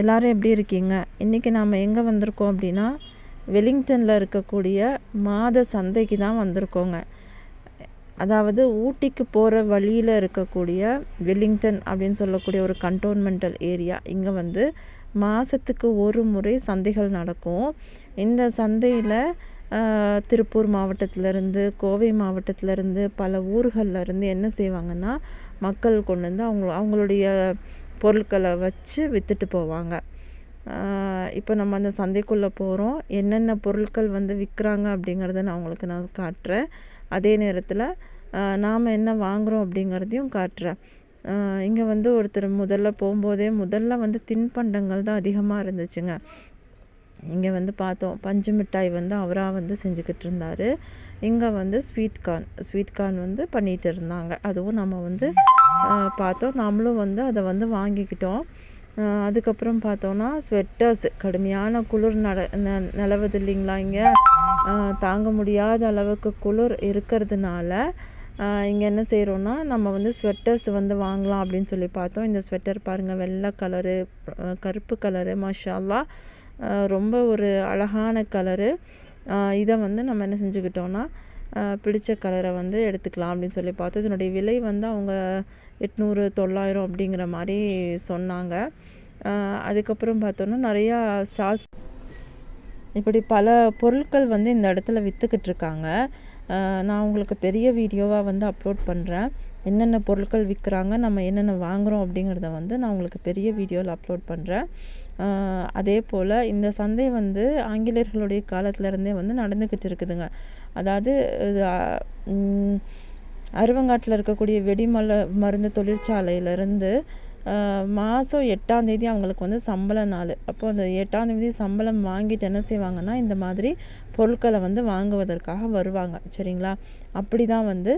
எல்லோரும் எப்படி இருக்கீங்க? இன்றைக்கி நாம் எங்கே வந்திருக்கோம் அப்படின்னா வெலிங்டனில் இருக்கக்கூடிய மாத சந்தைக்கு தான் வந்திருக்கோங்க. அதாவது ஊட்டிக்கு போகிற வழியில் இருக்கக்கூடிய வெல்லிங்டன் அப்படின்னு சொல்லக்கூடிய ஒரு கண்டோன்மெண்டல் ஏரியா இங்கே வந்து மாதத்துக்கு ஒரு முறை சந்தைகள் நடக்கும். இந்த சந்தையில் திருப்பூர் மாவட்டத்திலேருந்து கோவை மாவட்டத்திலேருந்து பல ஊர்களில் இருந்து என்ன செய்வாங்கன்னா மக்கள் கொண்டு வந்து அவங்க அவங்களுடைய பொருட்களை வச்சு விற்றுட்டு போவாங்க. இப்போ நம்ம அந்த சந்தைக்குள்ளே போகிறோம் என்னென்ன பொருட்கள் வந்து விற்கிறாங்க அப்படிங்கிறத நான் உங்களுக்கு நான் காட்டுறேன். அதே நேரத்தில் நாம் என்ன வாங்குகிறோம் அப்படிங்கிறதையும் காட்டுறேன். இங்கே வந்து ஒருத்தர் முதல்ல போகும்போதே முதல்ல வந்து தின்பண்டங்கள் தான் அதிகமாக இருந்துச்சுங்க. இங்கே வந்து பார்த்தோம் பஞ்சு மிட்டாய் வந்து அவராக வந்து செஞ்சுக்கிட்டு இருந்தார். இங்கே வந்து ஸ்வீட் கார்ன் ஸ்வீட் கார்ன் வந்து பண்ணிகிட்டு இருந்தாங்க. அதுவும் நம்ம வந்து பார்த்தோம். நம்மளும் வந்து அதை வந்து வாங்கிக்கிட்டோம். அதுக்கப்புறம் பார்த்தோன்னா ஸ்வெட்டர்ஸ் கடுமையான குளிர் நட நிலவுது இல்லைங்களா இங்கே? தாங்க முடியாத அளவுக்கு குளிர் இருக்கிறதுனால இங்கே என்ன செய்கிறோன்னா நம்ம வந்து ஸ்வெட்டர்ஸ் வந்து வாங்கலாம் அப்படின்னு சொல்லி பார்த்தோம். இந்த ஸ்வெட்டர் பாருங்கள் வெள்ளை கலரு கருப்பு கலரு மாஷால்லா. ரொம்ப ஒரு அழகான கலரு. இதை வந்து நம்ம என்ன செஞ்சுக்கிட்டோன்னா பிடிச்ச கலரை வந்து எடுத்துக்கலாம் அப்படின்னு சொல்லி பார்த்தோம். இதனுடைய விலை வந்து அவங்க எட்நூறு தொள்ளாயிரம் அப்படிங்கிற மாதிரி சொன்னாங்க. அதுக்கப்புறம் பார்த்தோன்னா நிறையா ஸ்டால்ஸ். இப்படி பல பொருட்கள் வந்து இந்த இடத்துல விற்றுக்கிட்டு இருக்காங்க. நான் உங்களுக்கு பெரிய வீடியோவாக வந்து அப்லோட் பண்ணுறேன் என்னென்ன பொருட்கள் விற்கிறாங்க நம்ம என்னென்ன வாங்குகிறோம் அப்படிங்கிறத வந்து நான் உங்களுக்கு பெரிய வீடியோவில் அப்லோட் பண்ணுறேன் அதே போல் இந்த சந்தை வந்து ஆங்கிலேயர்களுடைய காலத்துலேருந்தே வந்து நடந்துக்கிட்டு இருக்குதுங்க. அதாவது அருவங்காட்டில் இருக்கக்கூடிய வெடிமல மருந்து தொழிற்சாலையிலேருந்து மாதம் எட்டாந்தேதி அவங்களுக்கு வந்து சம்பள நாள். அப்போ அந்த எட்டாந்தேதி சம்பளம் வாங்கிட்டு என்ன செய்வாங்கன்னா இந்த மாதிரி பொருட்களை வந்து வாங்குவதற்காக வருவாங்க. சரிங்களா? அப்படி தான் வந்து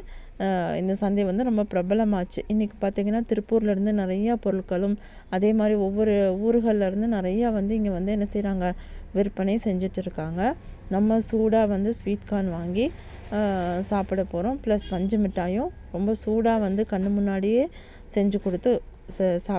இந்த சந்தை வந்து ரொம்ப பிரபலமாச்சு. இன்றைக்கி பார்த்திங்கன்னா திருப்பூர்லேருந்து நிறையா பொருட்களும் அதே மாதிரி ஒவ்வொரு ஊர்கள்லேருந்து நிறையா வந்து இங்கே வந்து என்ன செய்கிறாங்க விற்பனை செஞ்சுட்டு இருக்காங்க. நம்ம சூடாக வந்து ஸ்வீட் கார்ன் வாங்கி சாப்பிட போகிறோம் ப்ளஸ் பஞ்சு மிட்டாயும் ரொம்ப சூடாக வந்து கண்ணு முன்னாடியே செஞ்சு கொடுத்து sa sa